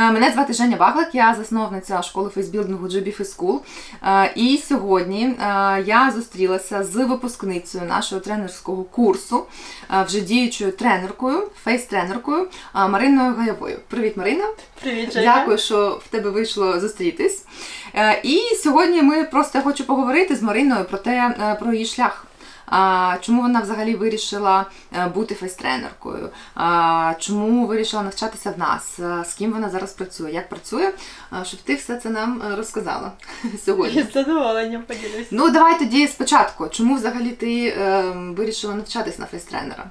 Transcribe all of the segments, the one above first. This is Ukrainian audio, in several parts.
Е, Мене звати Женя Баглик, я засновниця школи фейсбілдингу GB School. Е, І сьогодні е, я зустрілася з випускницею нашого тренерського курсу, вже діючою тренеркою, фейс-тренеркою Мариною Гаявою. Привіт, Марина! Привіт, Женя. Дякую, що в тебе вийшло зустрітись. І сьогодні ми просто я хочу поговорити з Мариною про те, про її шлях. А, Чому вона взагалі вирішила е, бути фейс-тренеркою? Чому вирішила навчатися в нас? Е, З ким вона зараз працює? Як працює? Е, Щоб ти все це нам е, розказала сьогодні. З задоволенням поділюсь. Ну, давай тоді спочатку. Чому взагалі ти е, вирішила навчатись на фейс-тренера?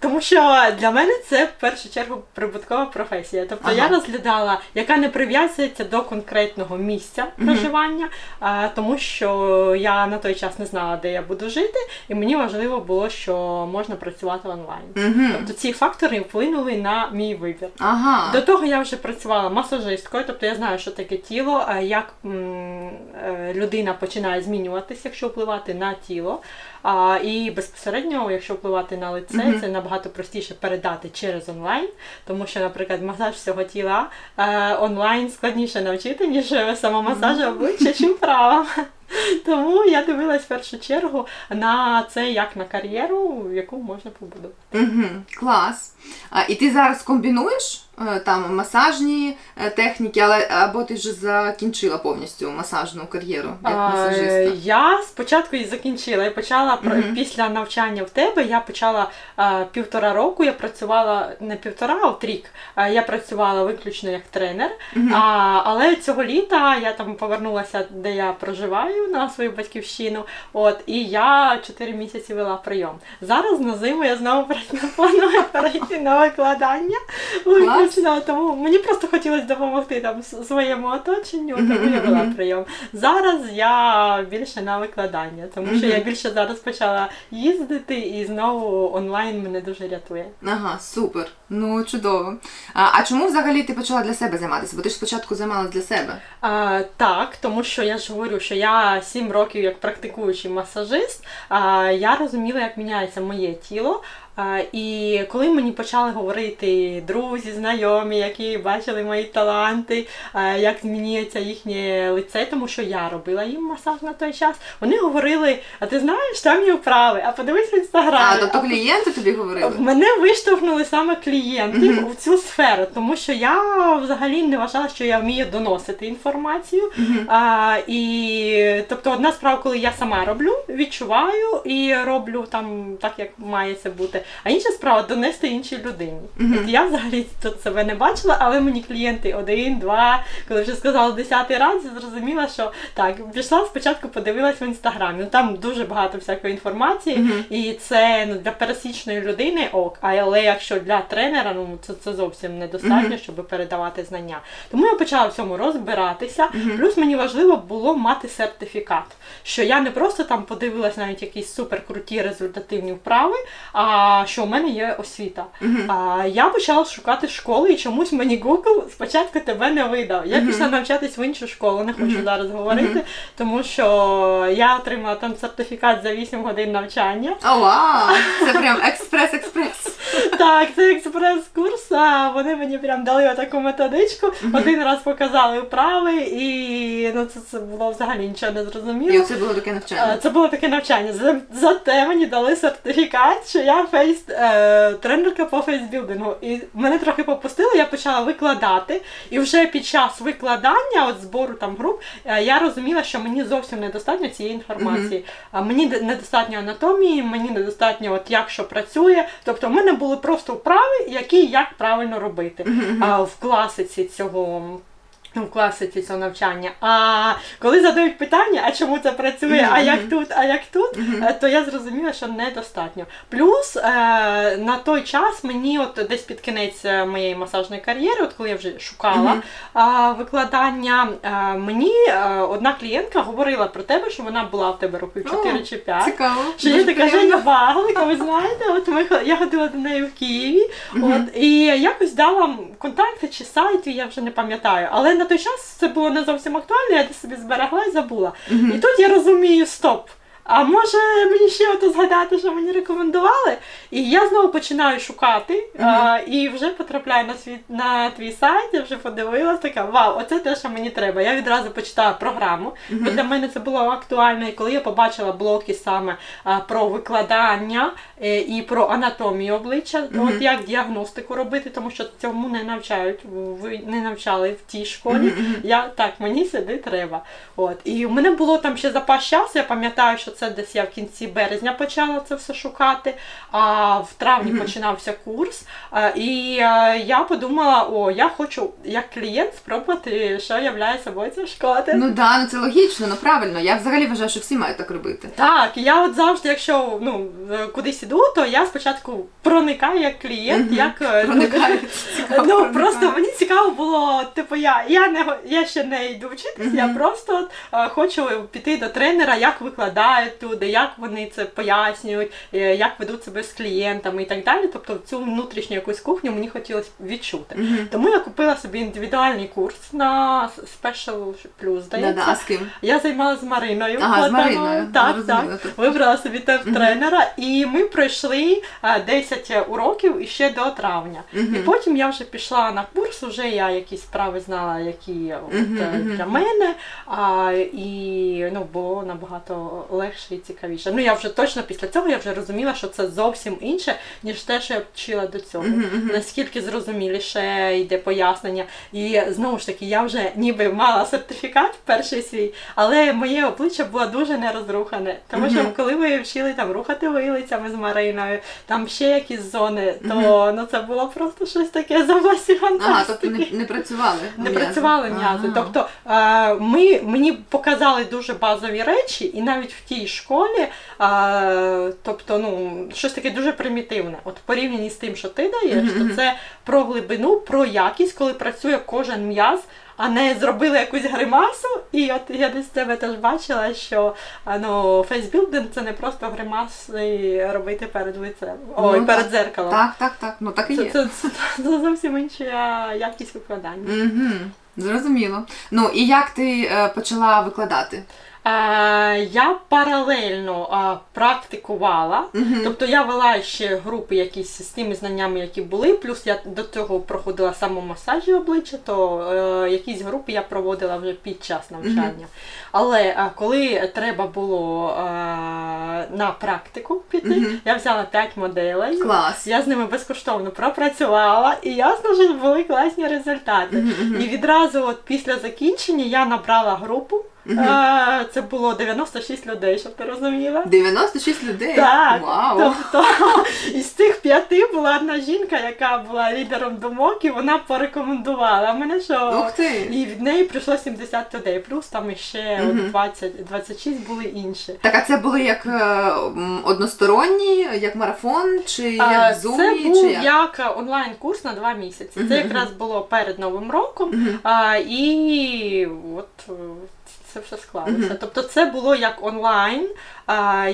Тому що для мене це в першу чергу прибуткова професія. Тобто Ага. я розглядала, яка не прив'язується до конкретного місця проживання, е, тому що я на той час не знала, де я буду жити, і мені важливо було, що можна працювати онлайн. Угу. Тобто ці фактори вплинули на мій вибір. Ага. До того я вже працювала масажисткою, тобто я знаю, що таке тіло, як е, людина починає змінюватися, якщо впливати на тіло. А, і безпосередньо, якщо впливати на лице, Мгм. це набагато простіше передати через онлайн, тому що, наприклад, масаж всього тіла е, онлайн складніше навчити, ніж самомасаж обличчя чи вправа. Тому я дивилась в першу чергу на це як на кар'єру, яку можна побудувати. Угу. Клас. А, і ти зараз комбінуєш там масажні е, техніки, але або ти вже закінчила повністю масажну кар'єру як масажиста? Я спочатку і закінчила. Я почала про- Мгм. після навчання в тебе. Я почала а, півтора року. Я працювала не півтора, а от рік. Я працювала виключно як тренер. Мгм. А, але цього літа я там повернулася, де я проживаю на свою батьківщину. От і я чотири місяці вела прийом. Зараз на зиму я знову планую перейти на викладання. Виключно тому мені просто хотілося допомогти там своєму оточенню, тому я вела прийом. Зараз я більше на викладання, тому що я більше зараз почала їздити і знову онлайн мене дуже рятує. Ага, супер. Ну чудово. А, а чому взагалі ти почала для себе займатися? Бо ти ж спочатку займалась для себе. А, так, тому що я ж говорю, що я 7 років як практикуючий масажист, а, я розуміла, як міняється моє тіло. І коли мені почали говорити друзі, знайомі, які бачили мої таланти, як змінюється їхнє лице, тому що я робила їм масаж на той час, вони говорили: а ти знаєш, там є вправи, а подивись в інстаграмі. А, тобто клієнти тобі говорили? Мене виштовхнули саме клієнти Мгм. в цю сферу, тому що я взагалі не вважала, що я вмію доносити інформацію. Мгм. А, і тобто одна справа, коли я сама роблю, відчуваю і роблю там так, як має це бути. А інша справа донести іншій людині. Мгм. От я взагалі тут себе не бачила, але мені клієнти один, два, коли вже сказали десятий раз, я зрозуміла, що так, пішла спочатку, подивилась в інстаграмі. Ну, Там дуже багато всякої інформації, Мгм. і це ну, для пересічної людини ок, але якщо для тренера, ну це, це зовсім недостатньо, Мгм. щоб передавати знання. Тому я почала в цьому розбиратися. Плюс мені важливо було мати сертифікат, що я не просто там подивилась навіть якісь суперкруті результативні вправи, а що у мене є освіта. Мгм. А я почала шукати школи, і чомусь мені Google спочатку тебе не видав. Я Мгм. пішла навчатись в іншу школу, не хочу зараз говорити, тому що я отримала там сертифікат за 8 годин навчання. О, вау! Це прям експрес-експрес. Так, це експрес-курс. А вони мені прям дали отаку методичку. Один раз показали вправи, і ну це, це було взагалі нічого не зрозуміло. І оце було таке навчання. Це було таке навчання. Зате мені дали сертифікат, що я фейс е, тренерка по фейсбілдингу. І мене трохи попустило, я почала викладати. І вже під час викладання, от збору там груп, е, я розуміла, що мені зовсім недостатньо цієї інформації. А Мені недостатньо анатомії, мені недостатньо, от як що працює. Тобто, в мене були просто вправи, які як правильно робити а, в класиці цього. Ну, В класиці цього навчання. А коли задають питання, а чому це працює, а як тут, а як тут, е, то я зрозуміла, що недостатньо. Плюс е, на той час мені, от десь під кінець е, моєї масажної кар'єри, от коли я вже шукала Мгм. а, викладання, е, мені е, одна клієнтка говорила про тебе, що вона була в тебе років 4 О, чи 5. Цікаво. Що є така. Женя Баглика, ви знаєте, от ми я ходила до неї в Києві, от і якось дала контакти чи сайт, я вже не пам'ятаю. Але на той час це було не зовсім актуально, я собі зберегла і забула. Мгм. І тут я розумію, стоп. А може мені ще ото згадати, що мені рекомендували? І я знову починаю шукати а, і вже потрапляю на свій на твій сайт, я вже подивилася, така вау, оце те, що мені треба. Я відразу почитала програму, бо для мене це було актуально. І коли я побачила блоки саме а, про викладання е, і про анатомію обличчя, Мгм. от як діагностику робити, тому що цьому не навчають, ви не навчали в тій школі. Я так, мені сюди треба. От. І в мене було там ще запас часу. Я пам'ятаю, що це десь я в кінці березня почала це все шукати. А в травні починався курс. І е, я подумала: о, я хочу як клієнт спробувати, що являє собою ця школа. Ну да, ну це логічно, ну правильно. Я взагалі вважаю, що всі мають так робити. Так, я от завжди, якщо ну е, кудись іду, то я спочатку проникаю як клієнт, як е, Проникає. Цікаво, Ну проникає. просто мені цікаво було, типу, я, я не я ще не йду вчитись, я просто от, хочу піти до тренера, як викладають туди, як вони це пояснюють, е, як ведуть себе з клієнтами і так далі. Тобто цю внутрішню якусь кухню мені хотілося відчути. Мгм. Тому я купила собі індивідуальний курс на Special Plus, здається. Да-да, а з ким? Я займалася з Мариною. Ага, з Мариною. Так, Ну, так. розумію. Вибрала собі те Мгм. тренера, і ми пройшли е, 10 уроків іще до травня. Мгм. І потім я вже пішла на курс, вже я якісь справи знала, які от, е, мгм. для мене. А, і ну, було набагато легше і цікавіше. Ну я вже точно після цього я вже розуміла, що це зовсім інше, ніж те, що я вчила до цього. Мгм, мгм. Наскільки зрозуміліше йде пояснення. І знову ж таки, я вже ніби мала сертифікат перший свій, але моє обличчя було дуже нерозрухане. Тому що коли ми вчили там рухати вилицями з Мариною, там ще якісь зони, то Мгм. ну це було просто щось таке з області Ага, тобто не, не працювали. Не м'язи. працювали м'язи. Ага. Тобто ми, мені показали дуже базові речі, і навіть в тій школі, е, тобто, ну, щось таке дуже примітивне. От в порівнянні з тим, що ти даєш, Мгм, мгм. то це про глибину, про якість, коли працює кожен м'яз. А не зробили якусь гримасу, і от я десь тебе теж бачила, що а, ну, фейсбілдинг це не просто гримаси робити перед лицем, ой, Ну, перед так. дзеркалом. Так, так, так. Ну так і Це, є. це, це, це зовсім інша якість викладання. Угу. Зрозуміло. Ну і як ти е, почала викладати? Е, я паралельно е, практикувала. Мгм. Тобто я вела ще групи якісь з тими знаннями, які були. Плюс я до цього проходила самомасажі обличчя, то е, якісь групи я проводила вже під час навчання. Але е, коли треба було е, на практику піти, Мгм. я взяла 5 моделей. Клас. Я з ними безкоштовно пропрацювала, і ясно, що були класні результати. Мгм. І відразу, от після закінчення, я набрала групу. Е, Це було 96 людей, щоб ти розуміла. 96 людей. Так, Вау. тобто із цих п'яти була одна жінка, яка була лідером думок, і вона порекомендувала мене, що Ух ти. і від неї прийшло 70 людей, плюс там іще Мгм. от 20, 26 були інші. Так, а це були як е, м, односторонні, як марафон, чи А, як в Це був чи як? як онлайн-курс на два місяці. Мгм, Це якраз було перед Новим роком. Мгм. А, і от е, це все склалося. Мгм. Тобто це було як онлайн.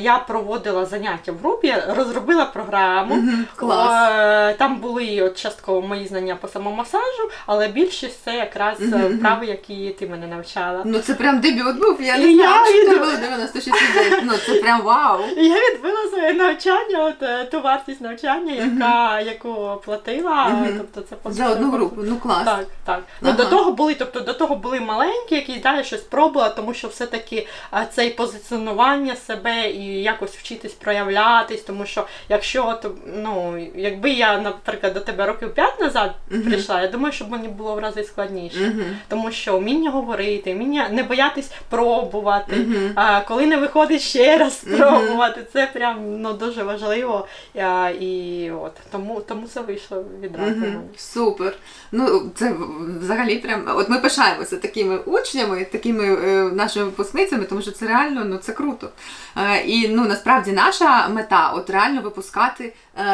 Я проводила заняття в групі, розробила програму. Мгм. Клас. Е, Там були от частково мої знання по самомасажу, але більшість це якраз Мгм, мгм. вправи, які ти мене навчала. Ну це прям дебют був, я не я що це було 96 людей. Ну це прям вау. Я відбила своє навчання, от е, ту вартість навчання, яка яку платила. Мгм. Тобто це За одну групу. Ну клас. Так, так. Ну до того були, тобто до того були маленькі, які далі щось пробувала, тому що все-таки а, це і позиціонування себе, і якось вчитись проявлятись, тому що якщо от, ну, якби я, наприклад, до тебе років 5 назад Мгм. прийшла, я думаю, щоб мені було в рази складніше. Мгм. Тому що вміння говорити, вміння не боятись пробувати. Мгм. А коли не виходить ще раз спробувати, це прям ну дуже важливо. А, і от тому, тому це вийшло відразу. Мгм. мене. Супер. Ну, це взагалі прям. От ми пишаємося такими учнями, такими е, нашими випускницями, тому що це реально ну це круто. Е, і ну насправді наша мета от реально випускати е,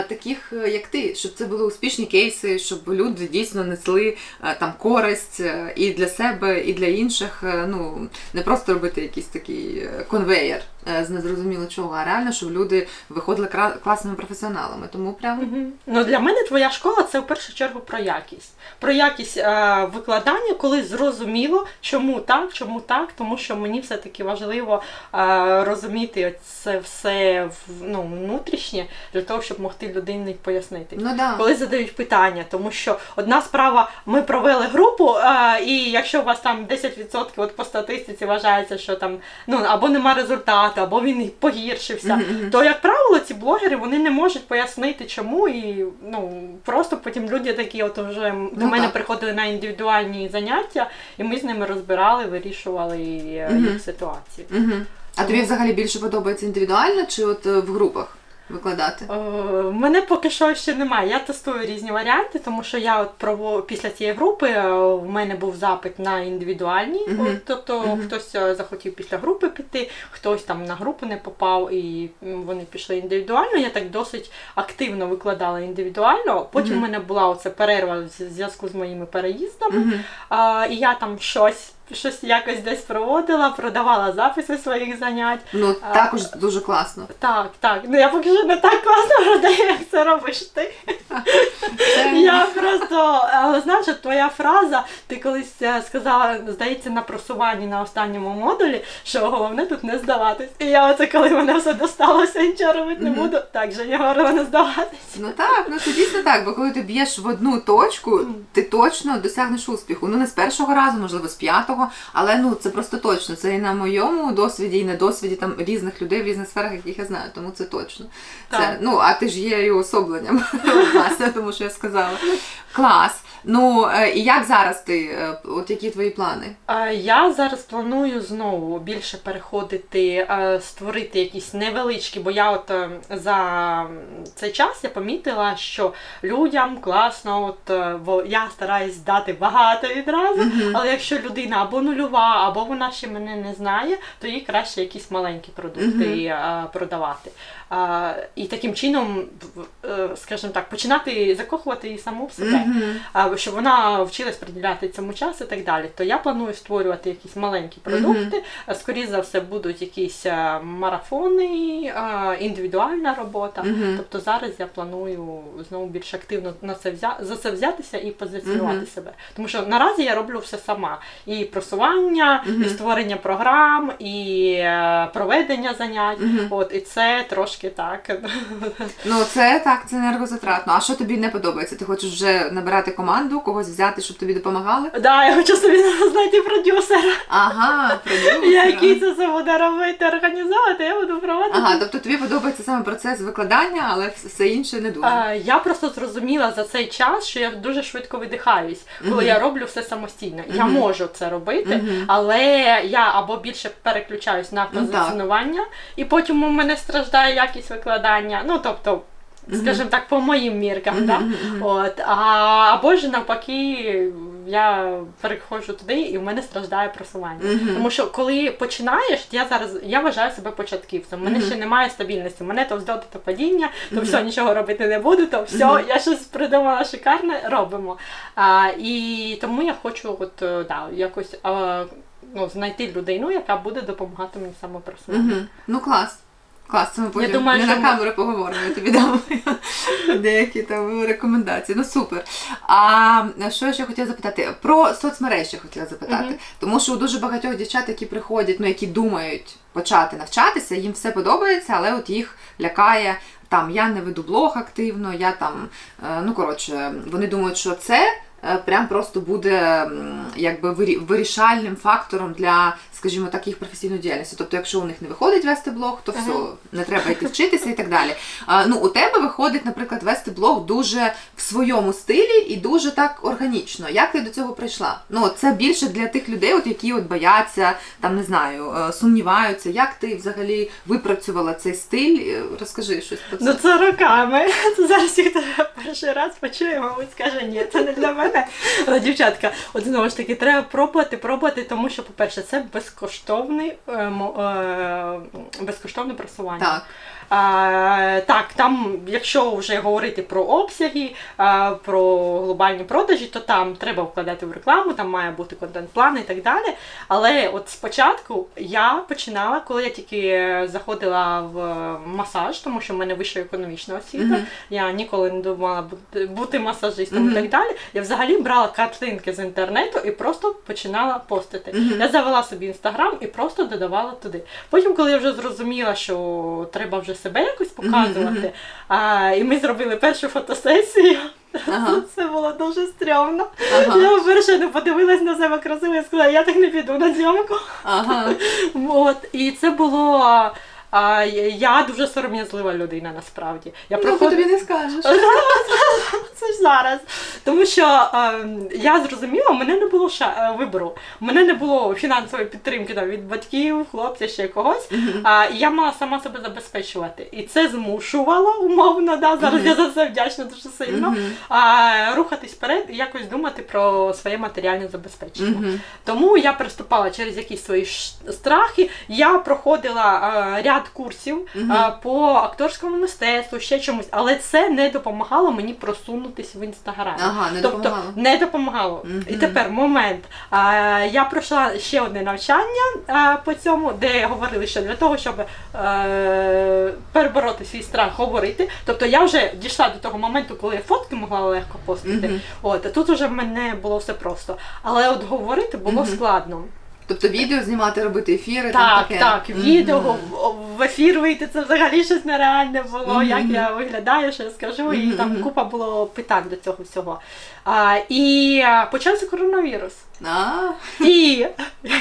таких, е, як ти, щоб це були успішні кейси, щоб люди дійсно несли е, там користь е, і для себе, і для інших. Е, Ну не просто робити якийсь такий е, конвеєр е, з незрозуміло чого, а реально, щоб люди виходили класними професіоналами. Тому прям Мгм. Ну для мене твоя школа це в першу чергу про якість. Про якість е, викладання, коли зрозуміло, чому так, чому так, тому що мені все-таки важливо е, розуміти це все ну, внутрішнє для того, щоб могти людині пояснити. ну да. Коли задають питання, тому що одна справа, ми провели групу, е, і якщо у вас там 10% от по статистиці вважається, що там ну або нема результату, або він погіршився, Мгм, мгм. то як правило, ці блогери вони не можуть пояснити, чому, і ну просто потім люди такі, от вже до Ну, мене так. приходили на індивідуальні заняття, і ми з ними розбирали, вирішували е, Мгм. їх ситуації. Угу. А тобі взагалі більше подобається індивідуально чи от е, в групах викладати? Е, в мене поки що ще немає. Я тестую різні варіанти, тому що я от прово... після цієї групи е, в мене був запит на індивідуальні. Мгм. От, тобто Мгм. хтось е, захотів після групи піти, хтось там на групу не попав, і вони пішли індивідуально. Я так досить активно викладала індивідуально. Потім Мгм. в мене була оця перерва в зв'язку з моїми переїздами. Угу. А, і я там щось. Щось якось десь проводила, продавала записи своїх занять. Ну А- також дуже класно. Так, так. Ну я поки що не так класно продаю, як це робиш ти. Я просто, але знаєш, твоя фраза, ти колись е, сказала, здається, на просуванні на останньому модулі, що головне тут не здаватись. І я оце, коли мене все досталося, нічого робити не буду. Так же я говорила не здаватись. Ну так, ну це дійсно так, бо коли ти б'єш в одну точку, ти точно досягнеш успіху. Ну не з першого разу, можливо, з п'ятого, але ну це просто точно. Це і на моєму досвіді, і на досвіді там різних людей в різних сферах, яких я знаю. Тому це точно. Це, Так. ну, а ти ж є і особленням, власне, тому що я сказала. Клас. Ну е, і як зараз ти? е, От які твої плани? Я зараз планую знову більше переходити, е, створити якісь невеличкі, бо я от е, за цей час я помітила, що людям класно, от бо я стараюсь дати багато відразу, Мгм. але якщо людина або нульова, або вона ще мене не знає, то їй краще якісь маленькі продукти е, продавати. І таким чином, е, скажімо так, починати закохувати її саму в себе а, щоб вона вчилась приділяти цьому час і так далі. То я планую створювати якісь маленькі продукти. А, Скоріше за все, будуть якісь марафони, індивідуальна робота. Мгм. Тобто зараз я планую знову більш активно на це взя... за це взятися і позиціонувати себе. Тому що наразі я роблю все сама: і просування, і створення програм, і е, проведення занять. От і це трошки так. Ну, це так, це енергозатратно. А що тобі не подобається? Ти хочеш вже набирати команду, когось взяти, щоб тобі допомагали? Да, я хочу собі знайти продюсера. Ага, продюсера. Який це все буде робити, організовувати, я буду проводити. Ага, тобто тобі подобається саме процес викладання, але все інше не дуже. Я просто зрозуміла за цей час, що я дуже швидко видихаюсь, коли Мгм. я роблю все самостійно. Я можу це робити, Мгм. але я або більше переключаюсь на Ну, так. позиціонування, і потім у мене страждає якість викладання. Ну тобто, скажімо так, по моїм міркам. Да? От, а, або ж навпаки, я переходжу туди і в мене страждає просування. Мгм. Тому що коли починаєш, я зараз я вважаю себе початківцем. У мене Мгм. ще немає стабільності. У мене то взльоти, то падіння, то Мгм. все нічого робити не буду, то все, Мгм. я щось придумала шикарне, робимо. А, і тому я хочу, от е, да, якось а, ну, знайти людину, яка буде допомагати мені самопросувати. Мгм. Ну клас. Клас, ми потім думаю, не що на камеру поговоримо, я тобі дам деякі там рекомендації. Ну супер. А що я ще хотіла запитати? Про соцмережі хотіла запитати. Мгм. Тому що у дуже багатьох дівчат, які приходять, ну які думають почати навчатися, їм все подобається, але от їх лякає. Там я не веду блог активно, я там, е, ну коротше, вони думають, що це е, прям просто буде якби вирішальним фактором для, скажімо так, їх професійної діяльності. Тобто, якщо у них не виходить вести блог, то все, Ага. не треба йти вчитися і так далі. А, ну, у тебе виходить, наприклад, вести блог дуже в своєму стилі і дуже так органічно. Як ти до цього прийшла? Ну, це більше для тих людей, от які от бояться, там не знаю, е, сумніваються. Як ти взагалі випрацювала цей стиль? Е, Розкажи щось про це. Ну це роками. Зараз тебе перший раз почує, мабуть, скаже, ні, це не для мене. Дівчатка, от знову ж таки, треба пробувати, пробувати, тому що, по-перше, це безкоштовний, е, е, безкоштовне просування. Так. Так, там, якщо вже говорити про обсяги, а, про глобальні продажі, то там треба вкладати в рекламу, там має бути контент-план і так далі. Але от спочатку я починала, коли я тільки заходила в масаж, тому що в мене вища економічна освіта. Мгм. Я ніколи не думала бути, масажистом Мгм. і так далі. Я взагалі брала картинки з інтернету і просто починала постити. Мгм. Я завела собі інстаграм і просто додавала туди. Потім, коли я вже зрозуміла, що треба вже себе якось показувати, а, і ми зробили першу фотосесію. Ага. Це було дуже стрьомно. Ага. Я вперше не подивилась на себе красиво і сказала, я так не піду на зйомку. Ага. От, і це було. А, я дуже сором'язлива людина насправді. Я Ну, проходила- тобі не скажеш. це ж зараз. Тому що е, я зрозуміла, мене не було ша- е, вибору. Мене не було фінансової підтримки там, від батьків, хлопця, ще когось. А, і я мала сама себе забезпечувати. І це змушувало умовно. Да, зараз я за це вдячна дуже сильно. А, рухатись вперед і якось думати про своє матеріальне забезпечення. Тому я приступала через якісь свої страхи. Я проходила е, ряд курсів Мгм. е, по акторському мистецтву, ще чомусь, але це не допомагало мені просунутись в інстаграмі. Ага, не тобто допомагало. не допомагало. Мгм. І тепер момент. А, я пройшла ще одне навчання а, по цьому, де говорили, що для того, щоб е, перебороти свій страх, говорити. Тобто я вже дійшла до того моменту, коли я фотки могла легко постити. Мгм. От а тут уже в мене було все просто. Але от говорити було Мгм. складно. Тобто відео знімати, робити ефіри, там Так, таке. так, відео в- в ефір вийти це взагалі щось нереальне було, як я виглядаю, що я скажу, і там купа було питань до цього всього. А, і а, почався коронавірус. А, І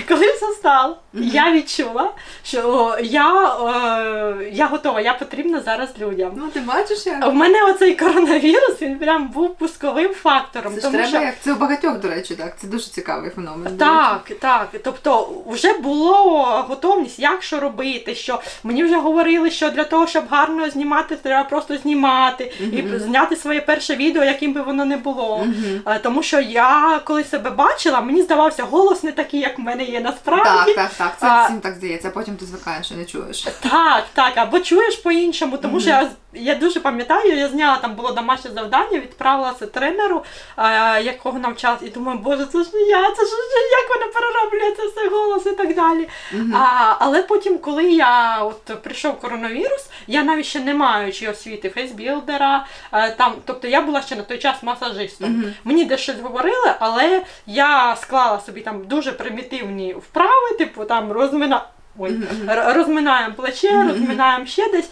коли все стало, я відчула, що я, е, я готова, я потрібна зараз людям. ну ти бачиш як? У мене оцей коронавірус він прям був пусковим фактором. Це тому треба, що як це у багатьох, до речі, так. Це дуже цікавий феномен. Так, так. Тобто вже було готовність, як що робити. Що мені вже говорили, що для того, щоб гарно знімати, треба просто знімати і зняти своє перше відео, яким би воно не було. Е, Тому що я коли себе бачила, мені здавався голос не такий, як в мене є насправді. Так, так, так. Це А- всім так здається, а потім ти звикаєш і не чуєш. Так, так, або чуєш по-іншому, тому що я, я дуже пам'ятаю, я зняла там було домашнє завдання, відправила це тренеру, а, якого навчалась, і думаю, боже, це ж не я, це ж не як вона перероблює це все голос і так далі. Мгм. А, але потім, коли я от прийшов коронавірус, я навіть ще не маючи освіти фейсбілдера, е, там, тобто я була ще на той час масажистом. Мгм. Мені десь щось говорили, але я склала собі там дуже примітивні вправи, типу там розмина. Ой, розминаємо плече, розминаємо ще десь,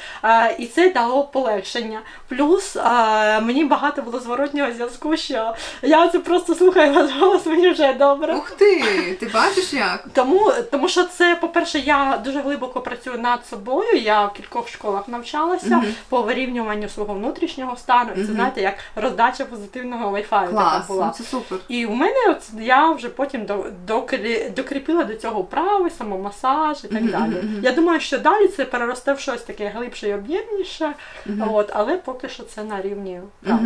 і це дало полегшення. Плюс мені багато було зворотнього зв'язку, що я це просто слухаю ваш голос, мені вже добре. Ух ти! Ти бачиш як? Тому, тому що це, по-перше, я дуже глибоко працюю над собою. Я в кількох школах навчалася по вирівнюванню свого внутрішнього стану. Це знаєте, як роздача позитивного вайфаю така була. ну це супер. І в мене от я вже потім до, докрі- докріпила до цього вправи, самомасаж і так Мгм, далі. Я думаю, що далі це переросте в щось таке глибше і об'ємніше, от, але поки що це на рівні. вправ.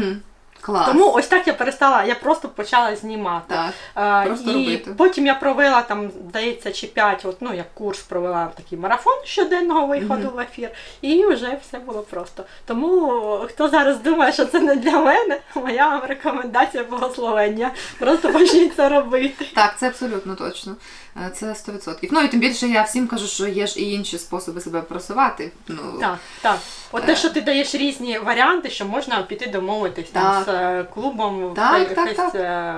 Клас. Тому ось так я перестала, я просто почала знімати. Так. А, Просто і робити. потім я провела там, здається, чи 5, от, ну як курс провела такий марафон щоденного виходу Мгм. в ефір, і вже все було просто. Тому хто зараз думає, що це не для мене, моя вам рекомендація благословення. Просто почніть це робити. Так, це абсолютно точно. Е, Це 100%. Ну і тим більше я всім кажу, що є ж і інші способи себе просувати. Ну, Так, так. От те, що ти даєш різні варіанти, що можна піти домовитись там Так. е, клубом, Так, так, так. е,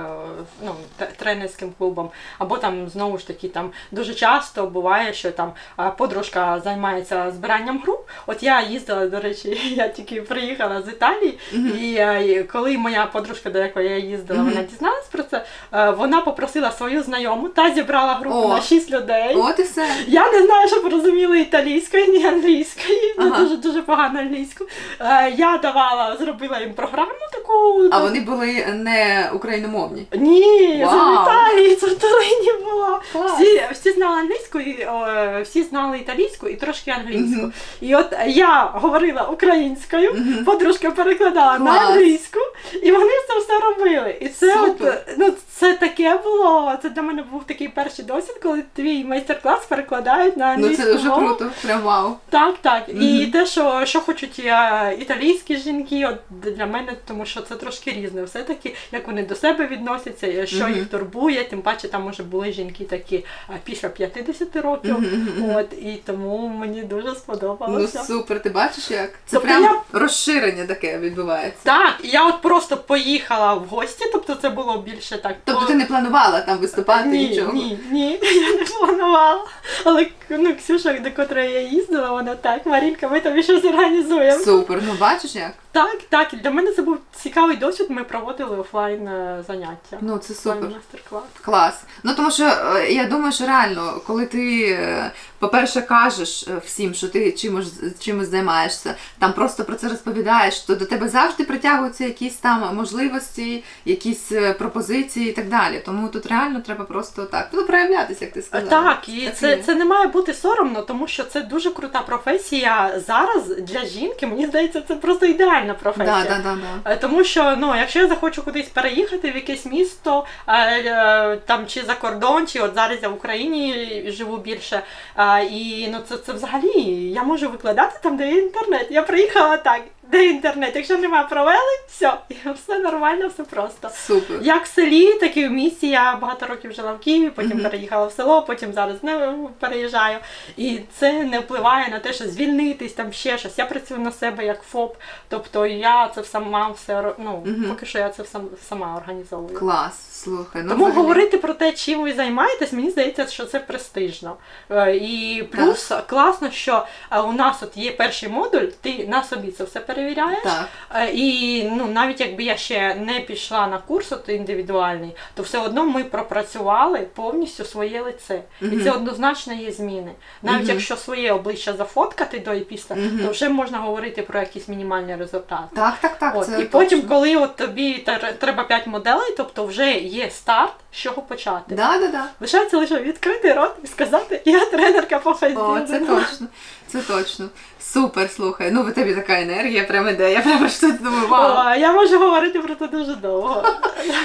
ну, тренерським клубом, або там знову ж таки там дуже часто буває, що там е, подружка займається збиранням груп. От я їздила, до речі, я тільки приїхала з Італії, Мгм. і е, коли моя подружка, до якої я їздила, Мгм. вона дізналась про це, е, вона попросила свою знайому та зібрала групу О. на 6 людей. От і все. Я не знаю, щоб розуміли італійської, ні англійської. Ага. дуже дуже погано англійську. Е, я давала, зробила їм програму таку. А вони були не україномовні. Ні, Вау. з Італії, це в Турині була. Клас. Всі, всі знали англійську, і, е, всі знали італійську і трошки англійську. Мгм. І от я говорила українською, Мгм. подружка перекладала на Клас. англійську, і вони це все робили. І це от, Супер. ну, це таке таке було. Це для мене був такий перший досвід, коли твій майстер-клас перекладають на Ну англійську це дуже мову. круто, прям вау. Так, так. І Мгм. те, що, що хочуть е, італійські жінки, от для мене, тому що це трошки різне. Все-таки, як вони до себе відносяться, е, що їх турбує, тим паче там може були жінки такі після 50 років. От, і тому мені дуже Ну супер, ти бачиш як? Це Тобто прям я- розширення таке відбувається. Так, і я от просто поїхала в гості, тобто це було більше так. Тобто ти не планувала там виступати ні, нічого? ні, ні, я не планувала. Але ну, Ксюша, до котрої я їздила, вона так, Марінка, ми тобі щось організуємо. Супер, ну бачиш як? Так, так, і для мене це був цікавий досвід. Ми проводили офлайн е, заняття. Ну це супер. Офлайн майстер-клас. Клас. Ну тому що е, я думаю, що реально, коли ти, е, по-перше, кажеш е, всім, що ти чимось, чимось займаєшся, там просто про це розповідаєш, то до тебе завжди притягуються якісь там можливості, якісь е, пропозиції і так далі. Тому тут реально треба просто так ну, проявлятися, як ти сказала. Так, і Так це, це не має бути соромно, тому що це дуже крута професія зараз для жінки. Мені здається, це просто ідеальна професія. Да, да, да, да. Е, Тому що ну, якщо я захочу кудись переїхати в якесь місто там чи за кордон, чи от зараз я в Україні живу більше. І ну це, це взагалі я можу викладати там, де є інтернет. Я приїхала так, де інтернет. Якщо немає провели, все, і все нормально, все просто. Супер. Як в селі, так і в місті. Я багато років жила в Києві, потім переїхала в село, потім зараз не переїжджаю. І це не впливає на те, що звільнитись, там ще щось. Я працюю на себе як ФОП, тобто я це сама все ну, поки що я це сам, сама організовую. Клас, слухай. Ну, Тому взагалі- говорити про те, чим ви займаєтесь, мені здається, що це престижно. Е, І плюс класно, що е, у нас от є перший модуль, ти на собі це все перевіряєш. Так. Е, І ну навіть якби я ще не пішла на курс от індивідуальний, то все одно ми пропрацювали повністю своє лице. І це однозначно є зміни. Навіть Мгм. якщо своє обличчя зафоткати до і після, Мгм. то вже можна говорити про якісь мінімальні результати. Так, так, так. От, це і потім, коли от тобі треба 5 моделей, тобто вже є старт, з чого почати. Да, да, да. Лишається лише відкрити рот і сказати, я тренерка по О, це точно. Це точно. Супер, слухай. Ну, в тебе така енергія прям іде. Я прямо ж тут думаю, вау. О, я можу говорити про це дуже довго.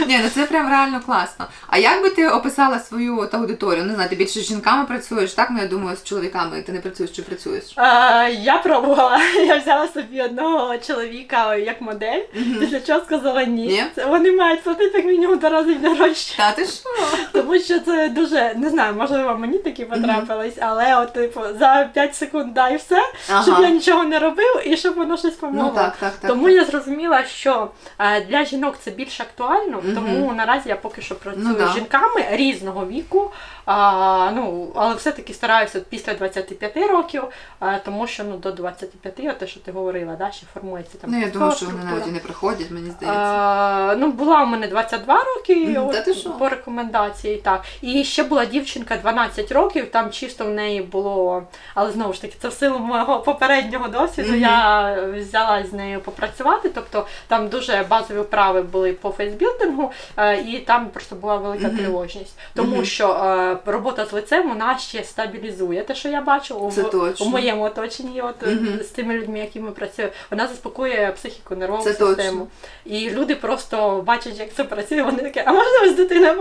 Ні, ну це прям реально класно. А як би ти описала свою от аудиторію? Не знаю, ти більше з жінками працюєш, так? Ну я думаю, з чоловіками ти не працюєш чи працюєш? Е, я пробувала. Я взяла собі одного чоловіка як модель, після чого сказала ні. Вони мають платити як мінімум два рази дорожче. Ти що? Тому що це дуже не знаю, можливо, мені такі потрапились, але от типу за 5 секунд дай все, щоб я нічого не робив і щоб воно щось помогло. Ну так, так, так. Тому так. я зрозуміла, що е, для жінок це більш актуально, Мгм. тому наразі я поки що працюю Ну да. з жінками різного віку. А, ну, але все-таки стараюся після 25 років, е, тому що ну, до 25, от те, що ти говорила, да, ще формується там. Ну я думаю, що вони навіть і не приходять, мені здається. А, ну, була у мене 22 роки Мгм, от, та ти що? По рекомендації, так. І ще була дівчинка 12 років, там чисто в неї було, але знову ж таки, це в силу мого попереднього досвіду. Мгм. Я взяла з нею попрацювати. Тобто там дуже базові вправи були по фейсбілдингу, е, і там просто була велика Мгм. тривожність. Тому Мгм. що е, робота з лицем вона ще стабілізує те, що я бачу у, Це в- точно. у моєму оточенні, от е, Мгм. з тими людьми, якими працюю. Вона заспокоює психіку, нервову Це систему. точно. І люди просто бачать, як це працює. Вони такі, а можна з дитиною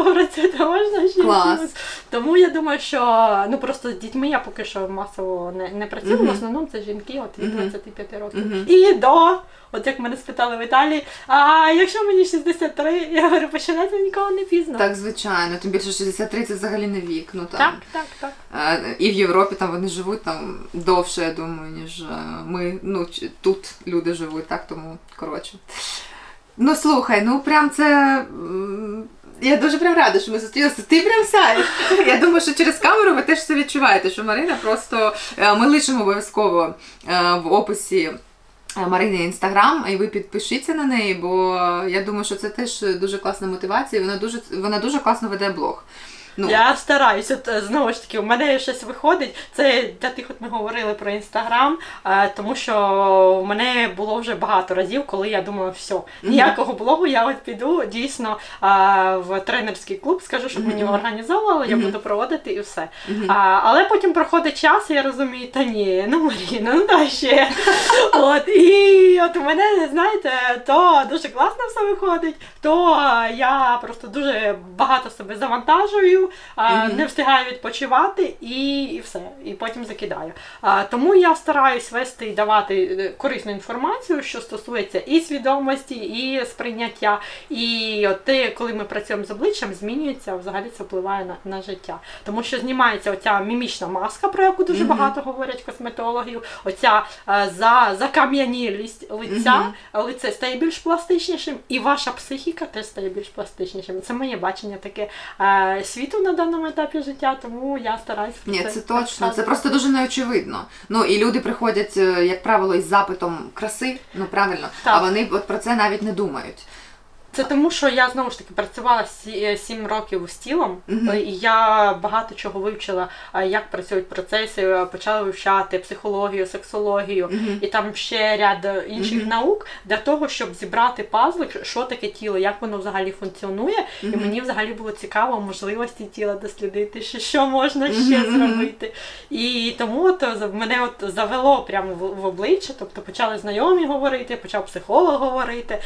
а можна ще Клас. чимось?» Тому я думаю, що ну просто з дітьми я поки що масово не, не працюю. В основному це жінки от від 25 років. І до. От як мене спитали в Італії, а якщо мені 63, я говорю, починати ніколи не пізно. Так, звичайно, тим більше 63 це взагалі не вік. Ну там. так, так. так. І в Європі там вони живуть там довше, я думаю, ніж е, ми. Ну, тут люди живуть, так, тому коротше. Ну слухай, ну прям це. Я дуже прям рада, що ми зустрілися. Ти прям сяєш. Я думаю, що через камеру ви теж це відчуваєте, що Марина просто е, ми лишимо обов'язково е, в описі. Марині Марини інстаграм, і ви підпишіться на неї, бо я думаю, що це теж дуже класна мотивація. Вона дуже вона дуже класно веде блог. Ну, Я стараюсь, от е, знову ж таки, у мене щось виходить. Це для тих, от ми говорили про інстаграм, е, тому що в мене було вже багато разів, коли я думала, все, ніякого блогу, я от піду дійсно е, в тренерський клуб, скажу, щоб мені організовували, я буду проводити і все. А, але потім проходить час, і я розумію, та ні, ну Маріна, ну дай ще. От, і от у мене, знаєте, то дуже класно все виходить, то я просто дуже багато себе завантажую, Мгм. не встигаю відпочивати і, і все. І потім закидаю. А, тому я стараюсь вести і давати е, корисну інформацію, що стосується і свідомості, і сприйняття. І от те, коли ми працюємо з обличчям, змінюється, взагалі це впливає на, на життя. Тому що знімається оця мімічна маска, про яку дуже Мгм. багато говорять косметологів, оця е, за, закам'янілість лиця, Мгм. лице стає більш пластичнішим, і ваша психіка теж стає більш пластичнішим. Це моє бачення таке е, світу на даному етапі життя, тому я стараюсь про Ні, це точно. Це просто дуже неочевидно. Ну і люди приходять, е, як правило, із запитом краси, ну правильно, Так. а вони от про це навіть не думають. Це тому, що я знову ж таки працювала е, сім років з тілом, Мгм. і я багато чого вивчила, як працюють процеси, е, почала вивчати психологію, сексологію Мгм. і там ще ряд е, інших Мгм. наук для того, щоб зібрати пазли, що таке тіло, як воно взагалі функціонує. І мені взагалі було цікаво можливості тіла дослідити, що, що можна ще мгм. зробити. І тому от мене от завело прямо в, в обличчя, тобто почали знайомі говорити, почав психолог говорити,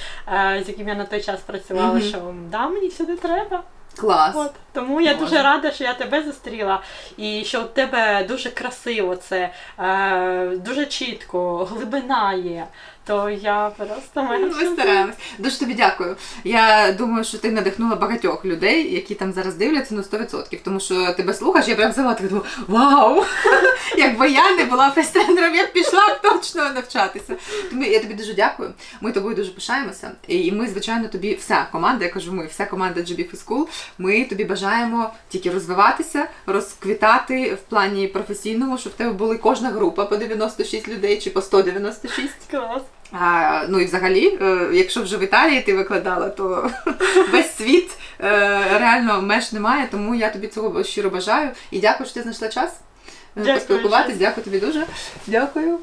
з яким я на той час працювала, Мгм. що да, мені сюди треба. Клас. От. Тому я Боже. дуже рада, що я тебе зустріла, і що у тебе дуже красиво це, е, дуже чітко, глибина є. То я просто мega Ми стараємось. Дуже тобі дякую. Я думаю, що ти надихнула багатьох людей, які там зараз дивляться, ну 100%. Тому що тебе слухаєш, я прям сама так думаю, вау! Якби я не була фейс-тренером, я б пішла б точно навчатися. Тому я тобі дуже дякую. Ми тобою дуже пишаємося. І ми, звичайно, тобі, вся команда, я кажу, ми, вся команда GB School, ми тобі бажаємо тільки розвиватися, розквітати в плані професійному, щоб в тебе були кожна група по 96 людей чи по 196. Клас. А, ну і взагалі, е, якщо вже в Італії ти викладала, то весь світ е, реально меж немає, тому я тобі цього щиро бажаю. І дякую, що ти знайшла час поспілкуватися. Дякую, поспілкуватись. Дякую тобі дуже. Дякую.